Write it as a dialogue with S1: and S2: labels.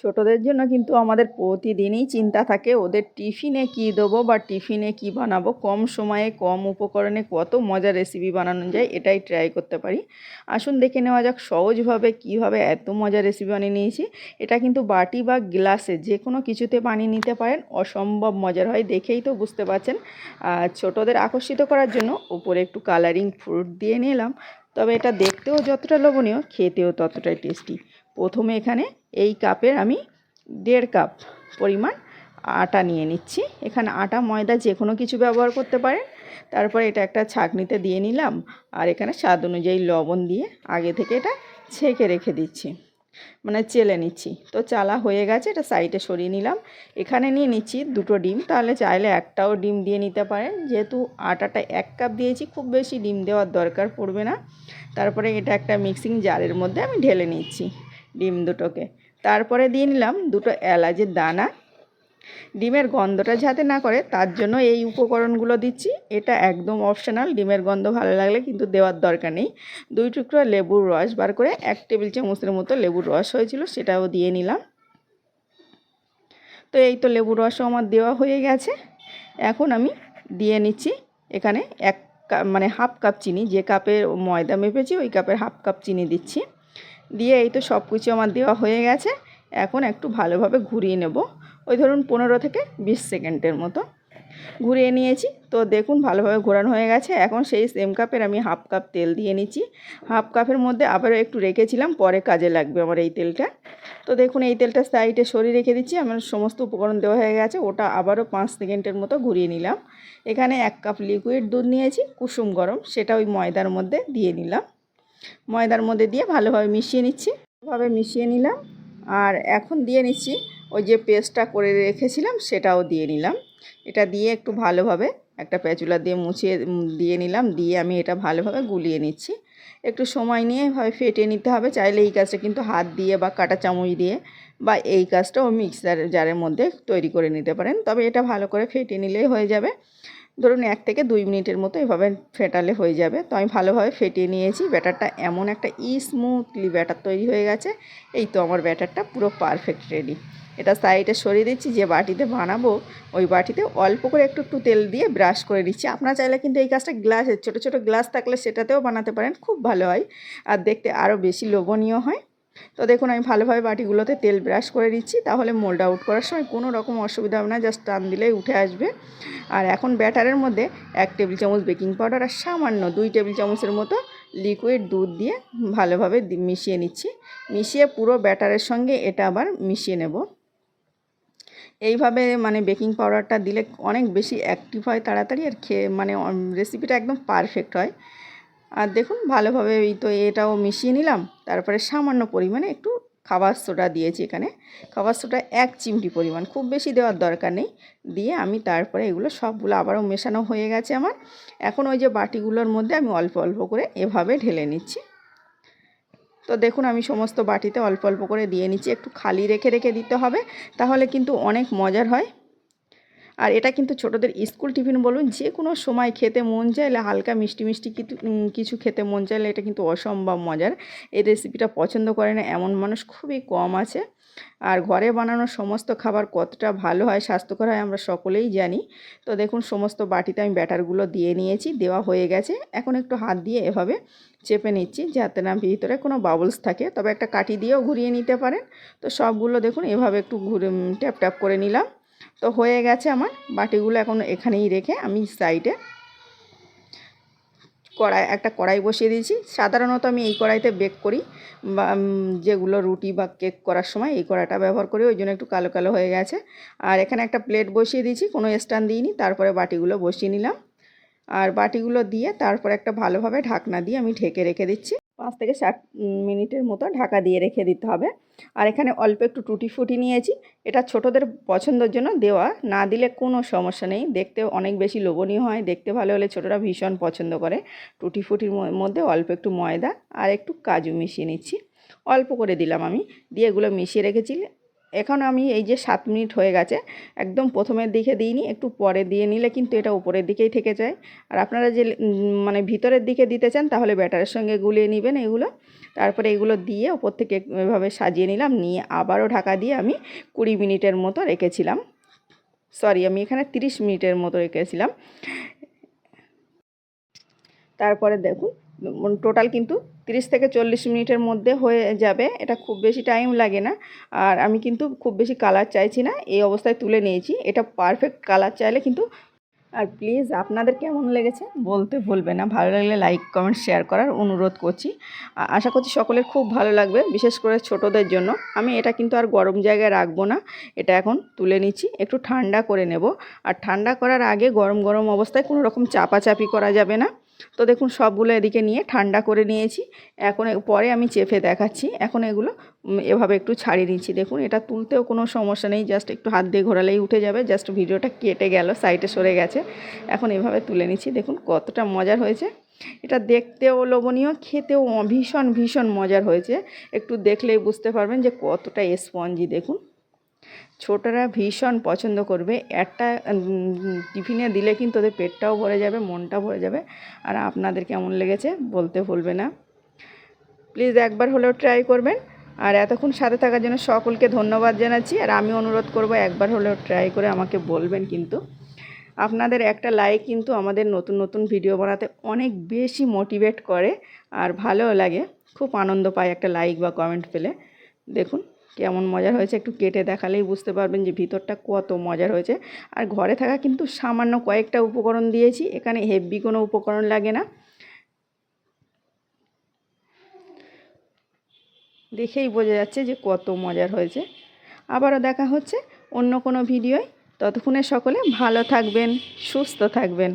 S1: ছোটদের জন্য কিন্তু আমাদের প্রতিদিনই চিন্তা থাকে, ওদের টিফিনে কী দেবো বা টিফিনে কী বানাবো, কম সময়ে, কম উপকরণে কত মজার রেসিপি বানানো যায়, এটাই ট্রাই করতে পারি। আসুন দেখে নেওয়া যাক সহজভাবে কীভাবে এত মজার রেসিপি বানিয়ে নিয়েছি। এটা কিন্তু বাটি বা গ্লাসে যে কোনো কিছুতে বানিয়ে নিতে পারেন, অসম্ভব মজার হয়, দেখেই তো বুঝতে পারছেন। আর ছোটদের আকর্ষিত করার জন্য উপরে একটু কালারিং ফ্রুট দিয়ে নিলাম। তবে এটা দেখতেও যতটা লোভনীয়, খেতেও ততটাই টেস্টি প্রথমে এখানে এই কাপের আমি দেড় কাপ পরিমাণ আটা নিয়ে নিচ্ছি। এখানে আটা, ময়দা যে কোনো কিছু ব্যবহার করতে পারেন। তারপরে এটা একটা ছাঁকনিতে দিয়ে নিলাম আর এখানে স্বাদ অনুযায়ী লবণ দিয়ে আগে থেকে এটা ছেঁকে রেখে দিচ্ছি মানে চেলে নিচ্ছি। তো চালা হয়ে গেছে, এটা সাইডে সরিয়ে নিলাম। এখানে নিয়ে নিচ্ছি দুটো ডিম, তাহলে চাইলে একটাও ডিম দিয়ে নিতে পারেন। যেহেতু আটাটা এক কাপ দিয়েছি, খুব বেশি ডিম দেওয়ার দরকার পড়বে না। তারপরে এটা একটা মিক্সিং জারের মধ্যে আমি ঢেলে নিচ্ছি। ডিম দুটোকে। তারপরে দিয়ে নিলাম দুটো এলাচের দানা। ডিমের গন্ধটা যাতে না করে, তার জন্য এই উপকরণগুলো দিচ্ছি। এটা একদম অপশনাল ডিমের গন্ধ ভালো লাগলে কিন্তু দেওয়ার দরকার নেই। দুই টুকরো লেবুর রস বার করে এক টেবিল চামচের মতো লেবুর রস হয়েছিল, সেটাও দিয়ে নিলাম। তো এই তো লেবুর রসও আমার দেওয়া হয়ে গেছে। এখন আমি দিয়ে নিচ্ছি এখানে এক মানে হাফ কাপ চিনি, যে কাপের ময়দা মেপেছি, ওই কাপের হাফ কাপ চিনি দিচ্ছি। দিয়ে এই তো সব কিছু আমার দেওয়া হয়ে গেছে। এখন একটু ভালোভাবে ঘুরিয়ে নেব। ওই ধরুন পনেরো থেকে বিশ সেকেন্ডের মতো। ঘুরিয়ে নিয়েছি। তো দেখুন ভালোভাবে ঘোরানো হয়ে গেছে। এখন সেই সেম কাপের আমি হাফ কাপ তেল দিয়ে নিচ্ছি। হাফ কাপের মধ্যে আবারও একটু রেখেছিলাম। পরে কাজে লাগবে আমার এই তেলটা। তো দেখুন এই তেলটা সাইডে সরিয়ে রেখে দিচ্ছি। আমার সমস্ত উপকরণ দেওয়া হয়ে গেছে। ওটা আবারও পাঁচ সেকেন্ডের মতো ঘুরিয়ে নিলাম। এখানে এক কাপ লিকুইড দুধ নিয়েছি। কুসুম গরম। সেটা ওই ময়দার মধ্যে দিয়ে নিলাম। ময়দার মধ্যে দিয়ে ভালোভাবে মিশিয়ে নিচ্ছি। ভাবে মিশিয়ে নিলাম আর এখন দিয়ে নিচ্ছি ওই যে পেস্টটা করে রেখেছিলাম সেটাও দিয়ে নিলাম। এটা দিয়ে একটু ভালোভাবে একটা প্যাচুলা দিয়ে মুছিয়ে দিয়ে নিলাম, দিয়ে আমি এটা ভালোভাবে গুলিয়ে নিচ্ছি। একটু সময় নিয়ে এভাবে ফেটে নিতে হবে, চাইলে এই কাজটা কিন্তু হাত দিয়ে বা কাটা চামচ দিয়ে বা এই কাজটাও মিক্সার জারের মধ্যে তৈরি করে নিতে পারেন। তবে এটা ভালো করে ফেটে নিলেই হয়ে যাবে। ধরুন এক থেকে দুই মিনিটের মতো এভাবে ফেটালে হয়ে যাবে। তো আমি ভালোভাবে ফেটিয়ে নিয়েছি। ব্যাটারটা এমন একটা স্মুথলি ব্যাটার তৈরি হয়ে গেছে। এই তো আমার ব্যাটারটা পুরো পারফেক্ট রেডি এটা সাইডে সরিয়ে দিচ্ছি, যে বাটিতে বানাবো, ওই বাটিতে অল্প করে একটু একটু তেল দিয়ে ব্রাশ করে দিচ্ছি আপনারা চাইলে কিন্তু এই কাজটা গ্লাসের ছোটো ছোটো গ্লাস থাকলে সেটাতেও বানাতে পারেন। খুব ভালো হয়। আর দেখতে আরও বেশি লোভনীয় হয়। তো দেখুন, আমি ভালোভাবে বাটিগুলোতে তেল ব্রাশ করে দিচ্ছি তাহলে মোল্ড আউট করার সময় কোনো রকম অসুবিধা হবে না, জাস্ট টান দিলেই উঠে আসবে। আর এখন ব্যাটারের মধ্যে এক টেবিল চামচ বেকিং পাউডার আর সামান্য দুই টেবিল চামচের মতো লিকুইড দুধ দিয়ে ভালোভাবে মিশিয়ে নিচ্ছি। মিশিয়ে পুরো ব্যাটারের সঙ্গে এটা আবার মিশিয়ে নেব। এইভাবে মানে বেকিং পাউডারটা দিলে অনেক বেশি অ্যাক্টিভ হয় তাড়াতাড়ি আর খেয়ে মানে রেসিপিটা একদম পারফেক্ট হয়। আর দেখুন, ভালোভাবে এই তো এটাও মিশিয়ে নিলাম। তারপরে সামান্য পরিমাণে একটু খাবার সোডা দিয়েছি এখানে। খাবার সোডা এক চিমটি পরিমাণ, খুব বেশি দেওয়ার দরকার নেই। দিয়ে আমি তারপরে এগুলো সবগুলো আবারও মেশানো হয়ে গেছে আমার। এখন ওই যে বাটিগুলোর মধ্যে আমি অল্প অল্প করে এভাবে ঢেলে নিচ্ছি। তো দেখুন, আমি সমস্ত বাটিতে অল্প অল্প করে দিয়ে নিচ্ছি। একটু খালি রেখে রেখে দিতে হবে। তাহলে কিন্তু অনেক মজার হয়। আর এটা কিন্তু ছোটোদের স্কুল টিফিন বলুন, যে কোনো সময় খেতে মন চাইলে হালকা মিষ্টি মিষ্টি কিছু খেতে মন চাইলে এটা কিন্তু অসম্ভব মজার। এই রেসিপিটা পছন্দ করে না এমন মানুষ খুবই কম আছে। আর ঘরে বানানো সমস্ত খাবার কতটা ভালো হয়, স্বাস্থ্যকর হয় আমরা সকলেই জানি। তো দেখুন, সমস্ত বাটিতে আমি ব্যাটারগুলো দিয়ে নিয়েছি, দেওয়া হয়ে গেছে। এখন একটু হাত দিয়ে এভাবে চেপে নিচ্ছি যাতে না ভিতরে কোনো বাবলস থাকে। তবে একটা কাটি দিয়েও ঘুরিয়ে নিতে পারেন। তো সবগুলো দেখুন, এভাবে একটু ঘুরে ট্যাপ ট্যাপ করে নিলাম। তো হয়ে গেছে আমার। বাটিগুলো এখন এখানেই রেখে আমি সাইডে কড়াই, একটা কড়াই বসিয়ে দিয়েছি। সাধারণত আমি এই কড়াইতে বেক করি। বা যেগুলো রুটি বা কেক করার সময় এই কড়াইটা ব্যবহার করি, ওই জন্য একটু কালো কালো হয়ে গেছে। আর এখানে একটা প্লেট বসিয়ে দিয়েছি, কোনো স্ট্যান্ড দিইনি, তারপরে বাটিগুলো বসিয়ে নিলাম। আর বাটিগুলো দিয়ে তারপর একটা ভালোভাবে ঢাকনা দিয়ে আমি ঢেকে রেখে দিচ্ছি। পাঁচ থেকে ষাট মিনিটের মতো ঢাকা দিয়ে রেখে দিতে হবে। আর এখানে অল্প একটু টুটি ফুটি নিয়েছি। এটা ছোটদের পছন্দের জন্য দেওয়া। না দিলে কোনো সমস্যা নেই। দেখতে অনেক বেশি লোভনীয় হয়। দেখতে ভালো হলে ছোটরা ভীষণ পছন্দ করে। টুটি ফুটির মধ্যে অল্প একটু ময়দা আর একটু কাজু মিশিয়ে নিচ্ছি। অল্প করে দিলাম আমি। দিয়ে এগুলো মিশিয়ে রেখেছি। এখন আমি এই যে সাত মিনিট হয়ে গেছে, একদম প্রথমের দিকে দিইনি, একটু পরে দিয়ে নিলে কিন্তু এটা উপরের দিকেই থেকে যায়। আর আপনারা যে মানে ভিতরের দিকে দিতে চান তাহলে ব্যাটারের সঙ্গে গুলিয়ে নেবেন এগুলো। তারপরে এগুলো দিয়ে ওপর থেকে এভাবে সাজিয়ে নিলাম, নিয়ে আবারও ঢাকা দিয়ে আমি কুড়ি মিনিটের মতো রেখেছিলাম। সরি, আমি এখানে তিরিশ মিনিটের মতো রেখেছিলাম। তারপরে দেখুন টোটাল কিন্তু তিরিশ থেকে চল্লিশ মিনিটের মধ্যে হয়ে যাবে। এটা খুব বেশি টাইম লাগে না। আর আমি কিন্তু খুব বেশি কালার চাইছি না। এই অবস্থায় তুলে নিয়েছি। এটা পারফেক্ট কালার চাইলে কিন্তু আর প্লিজ আপনাদের কেমন লেগেছে বলতে ভুলবে না। ভালো লাগলে লাইক কমেন্ট শেয়ার করার অনুরোধ করছি। আশা করছি সকলের খুব ভালো লাগবে, বিশেষ করে ছোটদের জন্য। আমি এটা কিন্তু আর গরম জায়গায় রাখব না। এটা এখন তুলে নিচ্ছি। একটু ঠান্ডা করে নেব। আর ঠান্ডা করার আগে গরম গরম অবস্থায় কোনো রকম চাপাচাপি করা যাবে না। তো দেখুন সবগুলো এদিকে নিয়ে ঠান্ডা করে নিয়েছি। এখন পরে আমি চেপে দেখাচ্ছি। এখন এগুলো এভাবে একটু ছাড়িয়ে নিচ্ছি। দেখুন, এটা তুলতেও কোনো সমস্যা নেই। জাস্ট একটু হাত দিয়ে ঘোরালেই উঠে যাবে। জাস্ট ভিডিওটা কেটে গেল, সাইডে সরে গেছে। এখন এভাবে তুলে নিচ্ছি। দেখুন কতটা মজার হয়েছে। এটা দেখতেও লোভনীয়, খেতেও ভীষণ ভীষণ মজার হয়েছে। একটু দেখলেই বুঝতে পারবেন যে কতটা স্পঞ্জি। দেখুন ছোটরা ভীষণ পছন্দ করবে। একটা টিফিনে দিলে কিন্তু ওদের পেটটাও ভরে যাবে, মনটাও ভরে যাবে। আর আপনাদের কেমন লেগেছে বলতে ভুলবে না। প্লিজ একবার হলেও ট্রাই করবেন। আর এতক্ষণ সাথে থাকার জন্য সকলকে ধন্যবাদ জানাচ্ছি। আর আমি অনুরোধ করব একবার হলেও ট্রাই করে আমাকে বলবেন কিন্তু। আপনাদের একটা লাইক কিন্তু আমাদের নতুন নতুন ভিডিও বানাতে অনেক বেশি মোটিভেট করে। আর ভালোও লাগে। খুব আনন্দ পায় একটা লাইক বা কমেন্ট পেলে। দেখুন। কেমন মজার হয়েছে একটু কেটে দেখালেই বুঝতে পারবেন যে ভিতরটা কত মজার হয়েছে। আর ঘরে থাকা কিন্তু সামান্য কয়েকটা উপকরণ দিয়েছি, এখানে হেভি কোনো উপকরণ লাগে না। দেখেই বোঝা যাচ্ছে যে কত মজার হয়েছে। আবারও দেখা হচ্ছে অন্য কোনো ভিডিওয়। ততক্ষণে সকলে ভালো থাকবেন, সুস্থ থাকবেন।